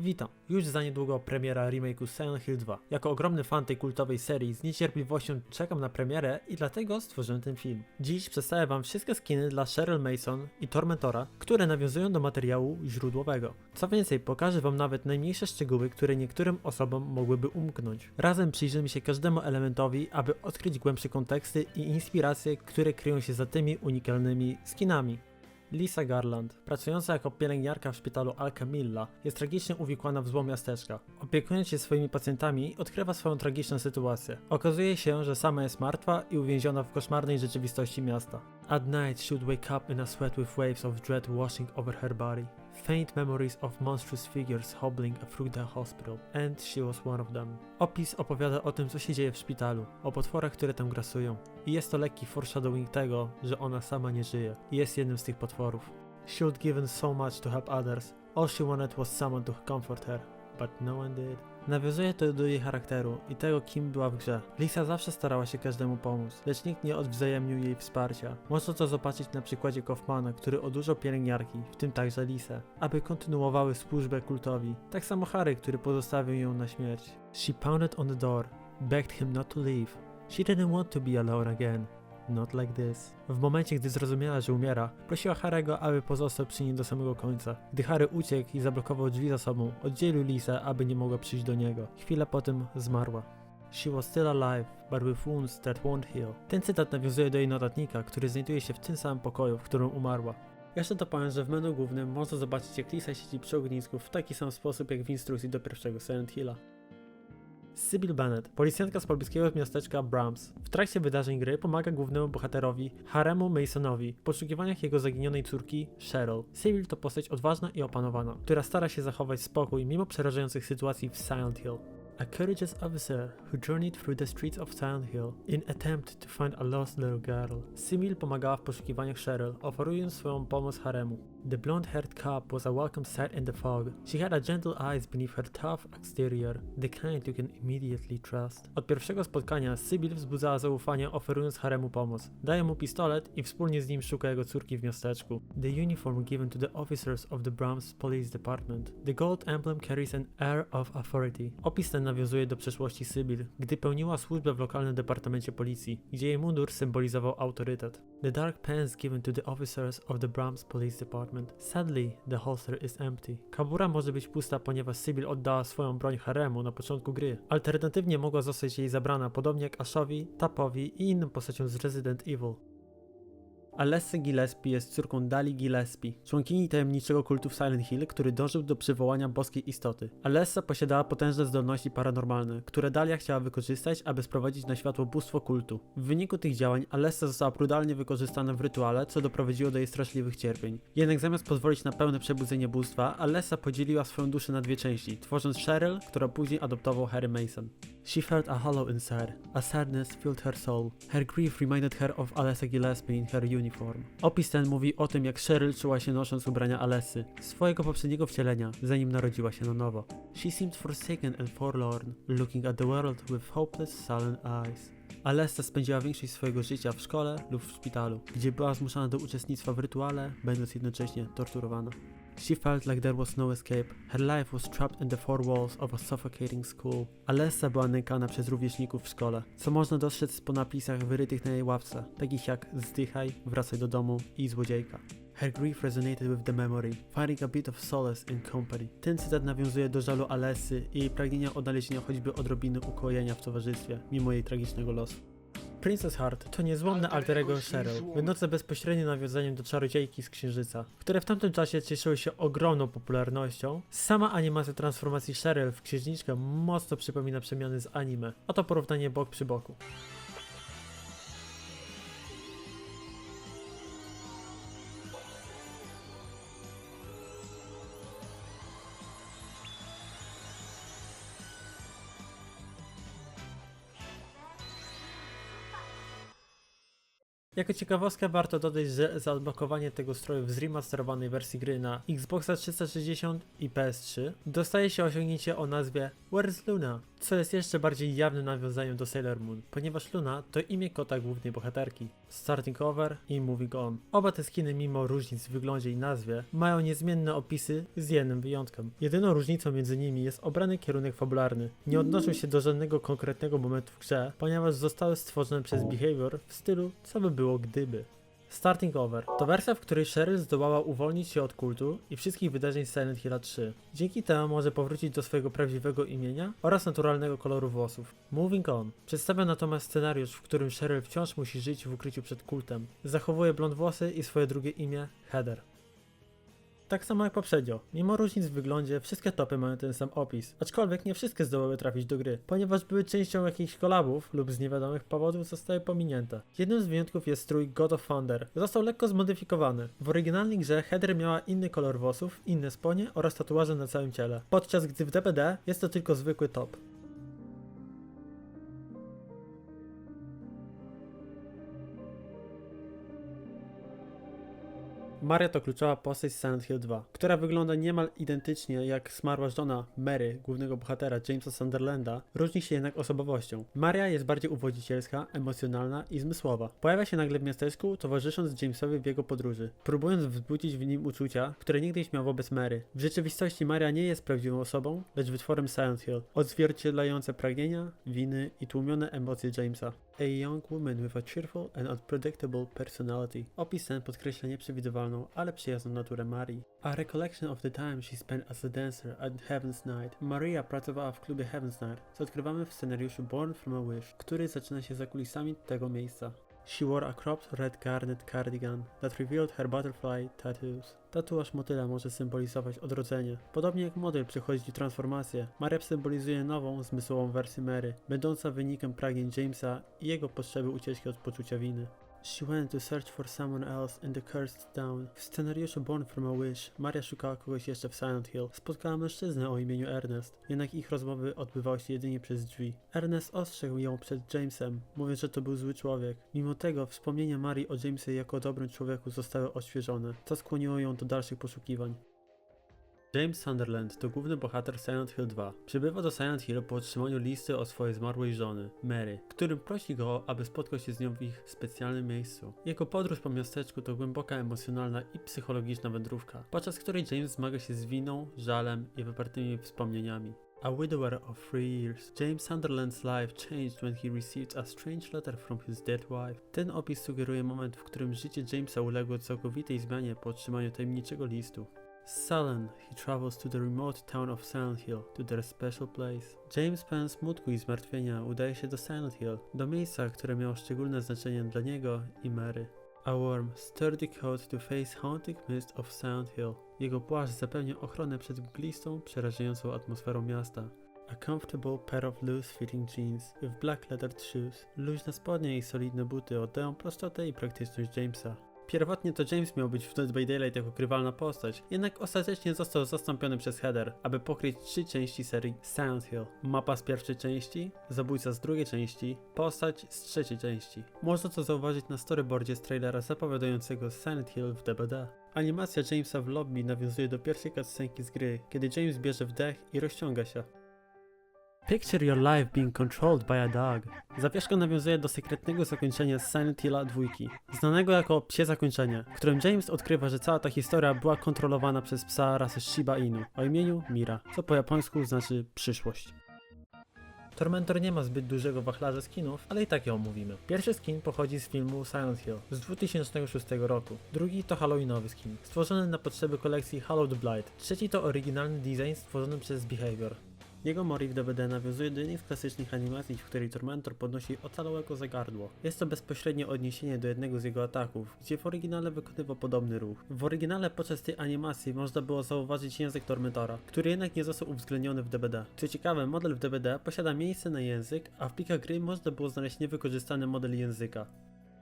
Witam. Już za niedługo premiera remake'u Silent Hill 2. Jako ogromny fan tej kultowej serii z niecierpliwością czekam na premierę i dlatego stworzyłem ten film. Dziś przedstawię wam wszystkie skiny dla Cheryl Mason i Tormentora, które nawiązują do materiału źródłowego. Co więcej, pokażę wam nawet najmniejsze szczegóły, które niektórym osobom mogłyby umknąć. Razem przyjrzymy się każdemu elementowi, aby odkryć głębsze konteksty i inspiracje, które kryją się za tymi unikalnymi skinami. Lisa Garland, pracująca jako pielęgniarka w szpitalu Alcamilla, jest tragicznie uwikłana w zło miasteczka. Opiekując się swoimi pacjentami, odkrywa swoją tragiczną sytuację. Okazuje się, że sama jest martwa i uwięziona w koszmarnej rzeczywistości miasta. At night, she would wake up in a sweat with waves of dread washing over her body. Faint memories of monstrous figures hobbling through the hospital, and she was one of them. Opis opowiada o tym, co się dzieje w szpitalu, o potworach, które tam grasują. I jest to lekki foreshadowing tego, że ona sama nie żyje. I jest jednym z tych potworów. She had given so much to help others. All she wanted was someone to comfort her, but no one did. Nawiązuje to do jej charakteru i tego, kim była w grze. Lisa zawsze starała się każdemu pomóc, lecz nikt nie odwzajemnił jej wsparcia. Można to zobaczyć na przykładzie Kaufmana, który odurzał pielęgniarki, w tym także Lisę, aby kontynuowały służbę kultowi. Tak samo Harry, który pozostawił ją na śmierć. She pounded on the door, begged him not to leave. She didn't want to be alone again. Not like this. W momencie, gdy zrozumiała, że umiera, prosiła Harego, aby pozostał przy niej do samego końca. Gdy Harry uciekł i zablokował drzwi za sobą, oddzielił Lisę, aby nie mogła przyjść do niego. Chwilę potem zmarła. She was still alive, but with wounds that won't heal. Ten cytat nawiązuje do jej notatnika, który znajduje się w tym samym pokoju, w którym umarła. Jeszcze dopowiem, że w menu głównym można zobaczyć jak Lisa siedzi przy ognisku w taki sam sposób jak w instrukcji do pierwszego Silent Hilla. Sybil Bennett, policjantka z pobliskiego miasteczka Brahms. W trakcie wydarzeń gry pomaga głównemu bohaterowi Haremu Masonowi w poszukiwaniach jego zaginionej córki Cheryl. Sybil to postać odważna i opanowana, która stara się zachować spokój mimo przerażających sytuacji w Silent Hill. A courageous officer who journeyed through the streets of Silent Hill in attempt to find a lost little girl. Sybil pomagała w poszukiwaniach Cheryl, oferując swoją pomoc Haremu. The blonde-haired cop was a welcome sight in the fog. She had a gentle eyes beneath her tough exterior, the kind you can immediately trust. Od pierwszego spotkania Sybil wzbudzała zaufanie, oferując Haremu pomoc. Daje mu pistolet i wspólnie z nim szuka jego córki w miasteczku. The uniform given to the officers of the Brahms Police Department. The gold emblem carries an air of authority. Opis ten nawiązuje do przeszłości Sybil, gdy pełniła służbę w lokalnym departamencie policji, gdzie jej mundur symbolizował autorytet. The dark pants given to the officers of the Brahms Police Department. Sadly, the holster is empty. Kabura może być pusta, ponieważ Sybil oddała swoją broń Haremu na początku gry. Alternatywnie mogła zostać jej zabrana, podobnie jak Ashowi, Tapowi i innym postaciom z Resident Evil. Alessa Gillespie jest córką Dali Gillespie, członkini tajemniczego kultu w Silent Hill, który dążył do przywołania boskiej istoty. Alessa posiadała potężne zdolności paranormalne, które Dalia chciała wykorzystać, aby sprowadzić na światło bóstwo kultu. W wyniku tych działań Alessa została brutalnie wykorzystana w rytuale, co doprowadziło do jej straszliwych cierpień. Jednak zamiast pozwolić na pełne przebudzenie bóstwa, Alessa podzieliła swoją duszę na dwie części, tworząc Cheryl, która później adoptował Harry Mason. She felt a hollow inside. A sadness filled her soul. Her grief reminded her of Alessa Gillespie in her uniform. Opis ten mówi o tym, jak Cheryl czuła się nosząc ubrania Alessy, swojego poprzedniego wcielenia, zanim narodziła się na nowo. She seemed forsaken and forlorn, looking at the world with hopeless, sullen eyes. Alessa spędziła większość swojego życia w szkole lub w szpitalu, gdzie była zmuszana do uczestnictwa w rytuale, będąc jednocześnie torturowana. She felt like there was no escape. Her life was trapped in the four walls of a suffocating school. Alessa była nękana przez rówieśników w szkole, co można dostrzec po napisach wyrytych na jej ławce, takich jak zdychaj, wracaj do domu i złodziejka. Her grief resonated with the memory, finding a bit of solace in company. Ten cytat nawiązuje do żalu Alessy i jej pragnienia odnalezienia choćby odrobiny ukojenia w towarzystwie, mimo jej tragicznego losu. Princess Heart to niezłomne alter ego Cheryl, będące bezpośrednim nawiązaniem do czarodziejki z Księżyca, które w tamtym czasie cieszyły się ogromną popularnością. Sama animacja transformacji Cheryl w księżniczkę mocno przypomina przemiany z anime. Oto porównanie bok przy boku. Jako ciekawostkę warto dodać, że za odblokowanie tego stroju w zremasterowanej wersji gry na Xboxa 360 i PS3 dostaje się osiągnięcie o nazwie Where's Luna? Co jest jeszcze bardziej jawnym nawiązaniem do Sailor Moon, ponieważ Luna to imię kota głównej bohaterki. Starting Over i Moving On. Oba te skiny, mimo różnic w wyglądzie i nazwie, mają niezmienne opisy z jednym wyjątkiem. Jedyną różnicą między nimi jest obrany kierunek fabularny. Nie odnoszą się do żadnego konkretnego momentu w grze, ponieważ zostały stworzone przez Behavior w stylu co by było gdyby. Starting Over to wersja, w której Cheryl zdołała uwolnić się od kultu i wszystkich wydarzeń z Silent Hill 3. Dzięki temu może powrócić do swojego prawdziwego imienia oraz naturalnego koloru włosów. Moving On przedstawia natomiast scenariusz, w którym Cheryl wciąż musi żyć w ukryciu przed kultem. Zachowuje blond włosy i swoje drugie imię Heather. Tak samo jak poprzednio, mimo różnic w wyglądzie, wszystkie topy mają ten sam opis, aczkolwiek nie wszystkie zdołały trafić do gry, ponieważ były częścią jakichś kolabów lub z niewiadomych powodów zostały pominięte. Jednym z wyjątków jest strój God of Thunder. Został lekko zmodyfikowany. W oryginalnej grze Heather miała inny kolor włosów, inne sponie oraz tatuaże na całym ciele, podczas gdy w DPD jest to tylko zwykły top. Maria to kluczowa postać z Silent Hill 2, która wygląda niemal identycznie jak zmarła żona Mary, głównego bohatera Jamesa Sunderlanda, różni się jednak osobowością. Maria jest bardziej uwodzicielska, emocjonalna i zmysłowa. Pojawia się nagle w miasteczku, towarzysząc Jamesowi w jego podróży, próbując wzbudzić w nim uczucia, które niegdyś miał wobec Mary. W rzeczywistości Maria nie jest prawdziwą osobą, lecz wytworem Silent Hill, odzwierciedlające pragnienia, winy i tłumione emocje Jamesa. A young woman with a cheerful and unpredictable personality. Opis ten podkreśla nieprzewidywalną, ale przyjazną naturę Marii. A recollection of the time she spent as a dancer at Heaven's Night. Maria pracowała w klubie Heaven's Night, co odkrywamy w scenariuszu Born from a Wish, który zaczyna się za kulisami tego miejsca. She wore a cropped red garnet cardigan that revealed her butterfly tattoos. Tatuaż motyla może symbolizować odrodzenie. Podobnie jak model przechodzi transformację, Maria symbolizuje nową, zmysłową wersję Mary, będąca wynikiem pragnień Jamesa i jego potrzeby ucieczki od poczucia winy. She went to search for someone else in the cursed town. W scenariuszu Born from a Wish Maria szukała kogoś jeszcze w Silent Hill. Spotkała mężczyznę o imieniu Ernest, jednak ich rozmowy odbywały się jedynie przez drzwi. Ernest ostrzegł ją przed Jamesem, mówiąc, że to był zły człowiek. Mimo tego wspomnienia Marii o Jamesie jako dobrym człowieku zostały odświeżone, co skłoniło ją do dalszych poszukiwań. James Sunderland to główny bohater Silent Hill 2. Przybywa do Silent Hill po otrzymaniu listy od swojej zmarłej żony, Mary, którym prosi go, aby spotkał się z nią w ich specjalnym miejscu. Jego podróż po miasteczku to głęboka emocjonalna i psychologiczna wędrówka, podczas której James zmaga się z winą, żalem i wypartymi wspomnieniami. A widower of three years, James Sunderland's life changed when he received a strange letter from his dead wife. Ten opis sugeruje moment, w którym życie Jamesa uległo całkowitej zmianie po otrzymaniu tajemniczego listu. Sullen, he travels to the remote town of Silent Hill, to their special place. James pełen smutku i zmartwienia udaje się do Silent Hill, do miejsca, które miało szczególne znaczenie dla niego i Mary. A warm, sturdy coat to face haunting mist of Silent Hill. Jego płaszcz zapewnia ochronę przed mglistą, przerażającą atmosferą miasta. A comfortable pair of loose-fitting jeans with black lettered shoes. Luźne spodnie i solidne buty oddają prostotę i praktyczność Jamesa. Pierwotnie to James miał być w Dead by Daylight jako grywalna postać, jednak ostatecznie został zastąpiony przez Heather, aby pokryć trzy części serii Silent Hill. Mapa z pierwszej części, zabójca z drugiej części, postać z trzeciej części. Można to zauważyć na storyboardzie z trailera zapowiadającego Silent Hill w DBD. Animacja Jamesa w lobby nawiązuje do pierwszej cutscenki z gry, kiedy James bierze wdech i rozciąga się. Picture your life being controlled by a dog. Zawieszka nawiązuje do sekretnego zakończenia Silent Hilla 2, znanego jako psie zakończenie, w którym James odkrywa, że cała ta historia była kontrolowana przez psa rasy Shiba Inu o imieniu Mira, co po japońsku znaczy przyszłość. Tormentor nie ma zbyt dużego wachlarza skinów, ale i tak ją omówimy. Pierwszy skin pochodzi z filmu Silent Hill z 2006 roku. Drugi to Halloweenowy skin, stworzony na potrzeby kolekcji Hallowed Blight. Trzeci to oryginalny design stworzony przez Behavior. Jego mori w DVD nawiązuje do jednej z klasycznych animacji, w której Tormentor podnosi ocalałego za gardło. Jest to bezpośrednie odniesienie do jednego z jego ataków, gdzie w oryginale wykonywał podobny ruch. W oryginale podczas tej animacji można było zauważyć język Tormentora, który jednak nie został uwzględniony w DVD. Co ciekawe, model w DVD posiada miejsce na język, a w plikach gry można było znaleźć niewykorzystany model języka.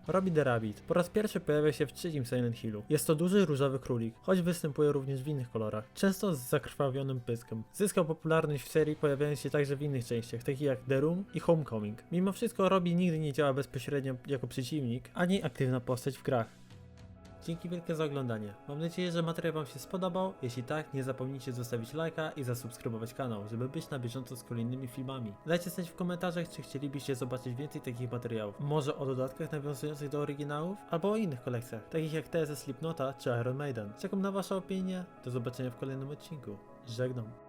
Robi the Rabbit. Po raz pierwszy pojawia się w trzecim Silent Hillu. Jest to duży różowy królik, choć występuje również w innych kolorach, często z zakrwawionym pyskiem. Zyskał popularność w serii, pojawiając się także w innych częściach, takich jak The Room i Homecoming. Mimo wszystko Robi nigdy nie działa bezpośrednio jako przeciwnik, ani aktywna postać w grach. Dzięki wielkie za oglądanie. Mam nadzieję, że materiał Wam się spodobał. Jeśli tak, nie zapomnijcie zostawić lajka i zasubskrybować kanał, żeby być na bieżąco z kolejnymi filmami. Dajcie znać w komentarzach, czy chcielibyście zobaczyć więcej takich materiałów. Może o dodatkach nawiązujących do oryginałów, albo o innych kolekcjach, takich jak te ze Slipknota czy Iron Maiden. Czekam na Wasze opinie. Do zobaczenia w kolejnym odcinku. Żegnam.